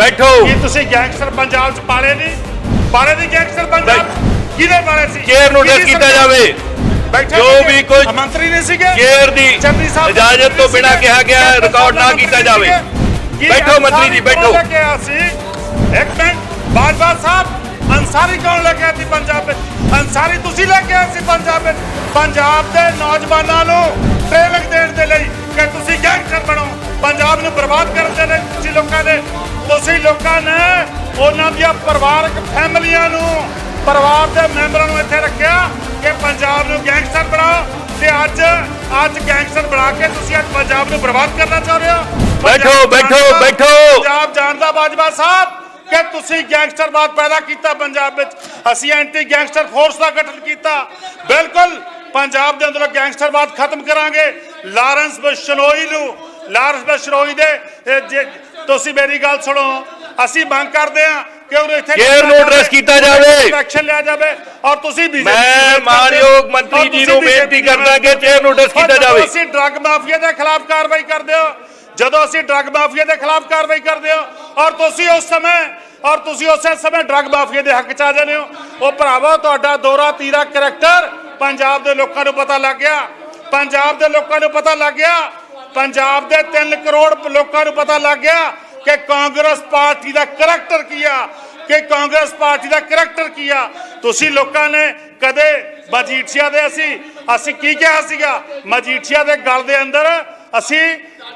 ਬੈਠੋ। ਕੀ ਤੁਸੀਂ ਗੈਂਗਸਟਰ ਪੰਜਾਬ ਚ ਪਾਲੇ ਨਹੀਂ? ਪਾਲੇ ਨਹੀਂ ਗੈਂਗਸਟਰ ਪੰਜਾਬ? ਕਿਹਦੇ ਪਾਲੇ ਸੀ? ਚੇਅਰ ਨੂੰ ਡਿਸ ਕੀਤਾ? ਜਾਵੇ। ਬੈਠੇ ਜੋ? ਵੀ ਕੋਈ ਮੰਤਰੀ ਨਹੀਂ ਸੀਗੇ? ਚੇਅਰ ਦੀ ਇਜਾਜ਼ਤ ਤੋਂ ਬਿਨਾਂ? ਕਿਹਾ ਗਿਆ ਰਿਕਾਰਡ ਨਾ ਕੀਤਾ ਜਾਵੇ। ਬੈਠੋ ਮੰਤਰੀ ਜੀ, ਬੈਠੋ। ਕੌਣ ਲੈ ਕੇ ਆਇਆ ਸੀ? ਇੱਕ ਮਿੰਟ ਬਾਜਵਾ ਸਾਹਿਬ ਅੰਸਾਰੀ ਕੌਣ ਲੈ ਕੇ ਸੀ ਪੰਜਾਬ ਵਿੱਚ? ਅੰਸਾਰੀ ਤੁਸੀਂ ਲੈ ਕੇ ਆਏ ਸੀ ਪੰਜਾਬ ਵਿੱਚ? ਪੰਜਾਬ ਦੇ ਨੌਜਵਾਨਾਂ ਨੂੰ ਟ੍ਰੇਨਿੰਗ ਦੇਣ ਦੇ ਲਈ ਕਿ ਤੁਸੀਂ ਗੈਂਗਸਟਰ ਬਣੋ। ਪੰਜਾਬ ਨੂੰ ਬਰਬਾਦ ਕਰਨ ਦੇ ਲਈ ਤੁਸੀਂ ਲੋਕਾਂ ਨੇ ਤੁਸੀਂ ਲੋਕਾਂ ਨੇ ਉਹਨਾਂ ਦੀਆਂ ਪਰਿਵਾਰਕ ਫੈਮਲੀਆਂ ਨੂੰ ਪਰਿਵਾਰ ਦੇ ਮੈਂਬਰਾਂ ਨੂੰ ਇੱਥੇ ਰੱਖਿਆ ਕਿ ਪੰਜਾਬ ਨੂੰ ਗੈਂਗਸਟਰ ਬਣਾਓ। ਤੇ ਅੱਜ ਅੱਜ ਗੈਂਗਸਟਰ ਬਣਾ ਕੇ ਤੁਸੀਂ ਅੱਜ ਪੰਜਾਬ ਨੂੰ ਬਰਬਾਦ ਕਰਨਾ ਚਾਹ ਰਹੇ ਹੋ। ਬੈਠੋ, ਬੈਠੋ, ਬੈਠੋ। ਪੰਜਾਬ ਜਾਣਦਾ ਬਾਜਵਾ ਸਾਹਿਬ ਕਿ ਤੁਸੀਂ ਗੈਂਗਸਟਰਵਾਦ ਪੈਦਾ ਕੀਤਾ ਪੰਜਾਬ ਵਿੱਚ। ਅਸੀਂ ਐਂਟੀ ਗੈਂਗਸਟਰ ਫੋਰਸ ਦਾ ਗਠਨ ਕੀਤਾ। ਬਿਲਕੁਲ ਪੰਜਾਬ ਦੇ ਅੰਦਰੋਂ ਗੈਂਗਸਟਰਵਾਦ ਖਤਮ ਕਰਾਂਗੇ। ਲਾਰੈਂਸ ਬਸ਼ਨੋਈ ਨੂੰ ਲਾਰੈਂਸ ਬਸ਼ਨੋਈ ਦੇ ਤੁਸੀਂ ਮੇਰੀ ਗੱਲ ਸੁਣੋ ਅਸੀਂ ਮੰਗ ਕਰਦੇ ਹਾਂ ਕਿ ਉਹ ਇੱਥੇ ਚੇਅਰ ਨੂੰ address ਕੀਤਾ ਜਾਵੇ। ਐਕਸ਼ਨ ਲਿਆ ਜਾਵੇ ਔਰ ਤੁਸੀਂ BJP ਮੈਂ ਮਾਨਯੋਗ ਮੰਤਰੀ ਜੀ ਤੁਸੀਂ ਨੂੰ ਬੇਨਤੀ ਕਰਦਾ ਕਿ ਚੇਅਰ ਨੂੰ ਔਰ ਕੀਤਾ ਜਾਵੇ। ਅਸੀਂ ਡਰੱਗ ਮਾਫੀਆ ਦੇ ਖਿਲਾਫ ਕਾਰਵਾਈ ਕਰਦੇ ਹੋ ਜਦੋਂ ਅਸੀਂ ਡਰੱਗ ਮਾਫੀਆ ਦੇ ਖਿਲਾਫ ਕਾਰਵਾਈ ਕਰਦੇ ਹੋ ਔਰ ਤੁਸੀਂ ਉਸ ਸਮੇਂ ਔਰ ਤੁਸੀਂ ਉਸੇ ਸਮੇਂ ਡਰੱਗ ਮਾਫੀਆ ਦੇ ਹੱਕ ਚ ਆ ਜਾਂਦੇ ਹੋ ਉਹ ਭਰਾਵਾ ਤੁਹਾਡਾ ਦੋਰਾ ਤੀਰਾ ਕਰੈਕਟਰ ਪੰਜਾਬ ਦੇ ਲੋਕਾਂ ਨੂੰ ਪਤਾ ਲੱਗ ਗਿਆ ਪੰਜਾਬ ਦੇ ਲੋਕਾਂ ਨੂੰ ਪਤਾ ਲੱਗ ਗਿਆ ਪੰਜਾਬ ਦੇ 3 ਕਰੋੜ ਲੋਕਾਂ ਨੂੰ ਪਤਾ ਲੱਗ ਗਿਆ ਕਿ ਕਾਂਗਰਸ ਪਾਰਟੀ ਦਾ ਕਰੈਕਟਰ ਕੀ ਆ, ਕਿ ਕਾਂਗਰਸ ਪਾਰਟੀ ਦਾ ਕਰੈਕਟਰ ਕੀ ਆ। ਤੁਸੀਂ ਲੋਕਾਂ ਨੇ ਕਦੇ ਮਜੀਠੀਆ ਦੇ ਅਸੀਂ ਅਸੀਂ ਕੀ ਕਿਹਾ ਸੀਗਾ? ਮਜੀਠੀਆ ਦੇ ਗਲ ਦੇ ਅੰਦਰ ਅਸੀਂ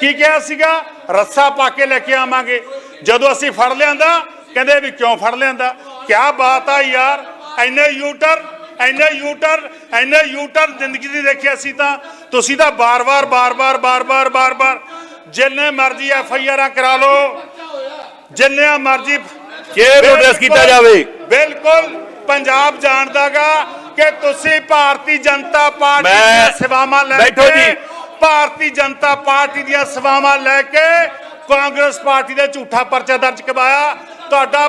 ਕੀ ਕਿਹਾ ਸੀਗਾ? ਰੱਸਾ ਪਾ ਕੇ ਲੈ ਕੇ ਆਵਾਂਗੇ। ਜਦੋਂ ਅਸੀਂ ਫੜ ਲਿਆਂਦਾ, ਕਹਿੰਦੇ ਵੀ ਕਿਉਂ ਫੜ ਲਿਆਂਦਾ? ਕੀ ਬਾਤ ਆ ਯਾਰ ਐਨੇ ਯੂਟਰ ਐਨੇ ਯੂਟਰ ਐਨੇ ਯੂਟਰ ਜ਼ਿੰਦਗੀ ਦੀ ਦੇਖਿਆ ਸੀ ਤਾਂ ਤੁਸੀਂ ਤਾਂ ਬਾਰ-ਬਾਰ ਬਾਰ-ਬਾਰ ਬਾਰ-ਬਾਰ ਬਾਰ-ਬਾਰ ਜਿੰਨੇ ਮਰਜ਼ੀ ਐਫ ਆਈ ਆਰਾਂ ਕਰਾ ਲਓ ਜਿੰਨੇ ਮਰਜ਼ੀ ਨੂੰ address ਕੀਤਾ ਜਾਵੇ। ਬਿਲਕੁਲ ਪੰਜਾਬ ਜਾਣਦਾਗਾ ਕਿ ਤੁਸੀਂ ਭਾਰਤੀ ਜਨਤਾ ਪਾਰਟੀ ਦੀਆਂ ਸੇਵਾਵਾਂ ਲੈ ਬੈਠੋ ਕੇ ਜੀ। ਭਾਰਤੀ ਜਨਤਾ ਪਾਰਟੀ ਦੀਆਂ ਸੇਵਾਵਾਂ ਲੈ ਕੇ ਕਾਂਗਰਸ ਪਾਰਟੀ ਦੇ ਝੂਠਾ ਪਰਚਾ ਦਰਜ ਕਰਵਾਇਆ ਤੁਹਾਡਾ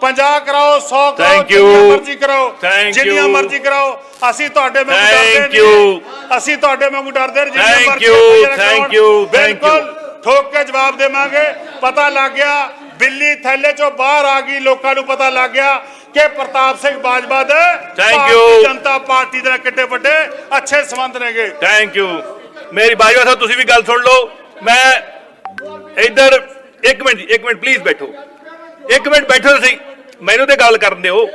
50 ਕਰਾਓ 100 ਕਰਾਓ Thank you. ਜਿੰਨੀਆਂ ਮਰਜ਼ੀ ਕਰਾਓ Thank ਜਿੰਨੀਆਂ you. ਮਰਜ਼ੀ ਕਰਾਓ ਅਸੀਂ ਤੁਹਾਡੇ ਵਾਂਗੂ ਡਰਦੇ ਨਹੀਂ you. ਅਸੀਂ ਤੁਹਾਡੇ ਵਾਂਗੂ ਡਰਦੇ ਨਹੀਂ ਜਿੰਨੀਆਂ Thank ਮਰਜ਼ੀ you, FIR thank ਕਰਾਉਣ। you, thank ਬਿਲਕੁਲ ਠੋਕ ਕੇ ਜਵਾਬ ਦੇਵਾਂਗੇ ਪਤਾ ਲੱਗ ਗਿਆ ਬਿੱਲੀ ਥੈਲੇ ਚੋਂ ਬਾਹਰ ਆ ਗਈ ਲੋਕਾਂ ਨੂੰ ਪਤਾ ਲੱਗ ਗਿਆ ਕਿ ਪ੍ਰਤਾਪ ਸਿੰਘ ਬਾਜਵਾ ਦੇ Thank Bharatiya you. Janata party ਦੇ ਨਾਲ ਕਿੱਡੇ ਵੱਡੇ ਅੱਛੇ ਸੰਬੰਧ ਨੇਗੇ ਥੈਂਕ ਯੂ ਮੇਰੀ ਬਾਜਵਾ ਸਾਹਿਬ ਤੁਸੀਂ ਵੀ ਗੱਲ ਸੁਣ ਲਓ ਮੈਂ ਇੱਧਰ ਇੱਕ ਮਿੰਟ ਜੀ, ਇੱਕ ਮਿੰਟ ਪਲੀਜ਼ ਬੈਠੋ ਇੱਕ ਮਿੰਟ ਬੈਠੋ ਤੁਸੀਂ ਮੈਨੂੰ ਤੇ ਗੱਲ ਕਰਨ ਦਿਓ।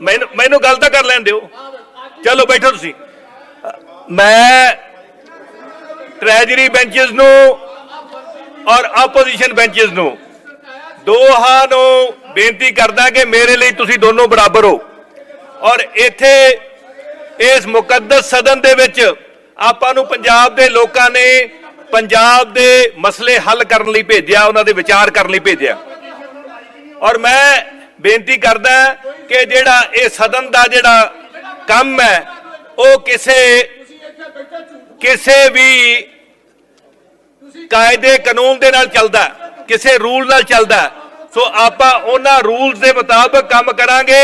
ਮੈਨੂੰ ਮੈਨੂੰ ਗੱਲ ਤਾਂ ਕਰ ਲੈਣ ਦਿਓ। ਚਲੋ ਬੈਠੋ ਤੁਸੀਂ। ਮੈਂ ਟ੍ਰੈਜਰੀ ਬੈਂਚਸ ਨੂੰ ਔਰ ਆਪੋਜੀਸ਼ਨ ਬੈਂਚਸ ਨੂੰ ਦੋਹਾਂ ਨੂੰ ਬੇਨਤੀ ਕਰਦਾ ਕਿ ਮੇਰੇ ਲਈ ਤੁਸੀਂ ਦੋਨੋਂ ਬਰਾਬਰ ਹੋ। ਔਰ ਇੱਥੇ ਇਸ ਮੁਕੱਦਸ ਸਦਨ ਦੇ ਵਿੱਚ ਆਪਾਂ ਨੂੰ ਪੰਜਾਬ ਦੇ ਲੋਕਾਂ ਨੇ ਪੰਜਾਬ ਦੇ ਮਸਲੇ ਹੱਲ ਕਰਨ ਲਈ ਭੇਜਿਆ, ਉਹਨਾਂ ਦੇ ਵਿਚਾਰ ਕਰਨ ਲਈ ਭੇਜਿਆ। ਔਰ ਮੈਂ ਬੇਨਤੀ ਕਰਦਾ ਕਿ ਜਿਹੜਾ ਇਹ ਸਦਨ ਦਾ ਜਿਹੜਾ ਕੰਮ ਹੈ, ਉਹ ਕਿਸੇ ਕਿਸੇ ਵੀ ਕਾਇਦੇ ਕਾਨੂੰਨ ਦੇ ਨਾਲ ਚੱਲਦਾ ਕਿਸੇ ਰੂਲ ਨਾਲ ਚੱਲਦਾ ਸੋ ਆਪਾਂ ਉਹਨਾਂ ਰੂਲਸ ਦੇ ਮੁਤਾਬਕ ਕੰਮ ਕਰਾਂਗੇ।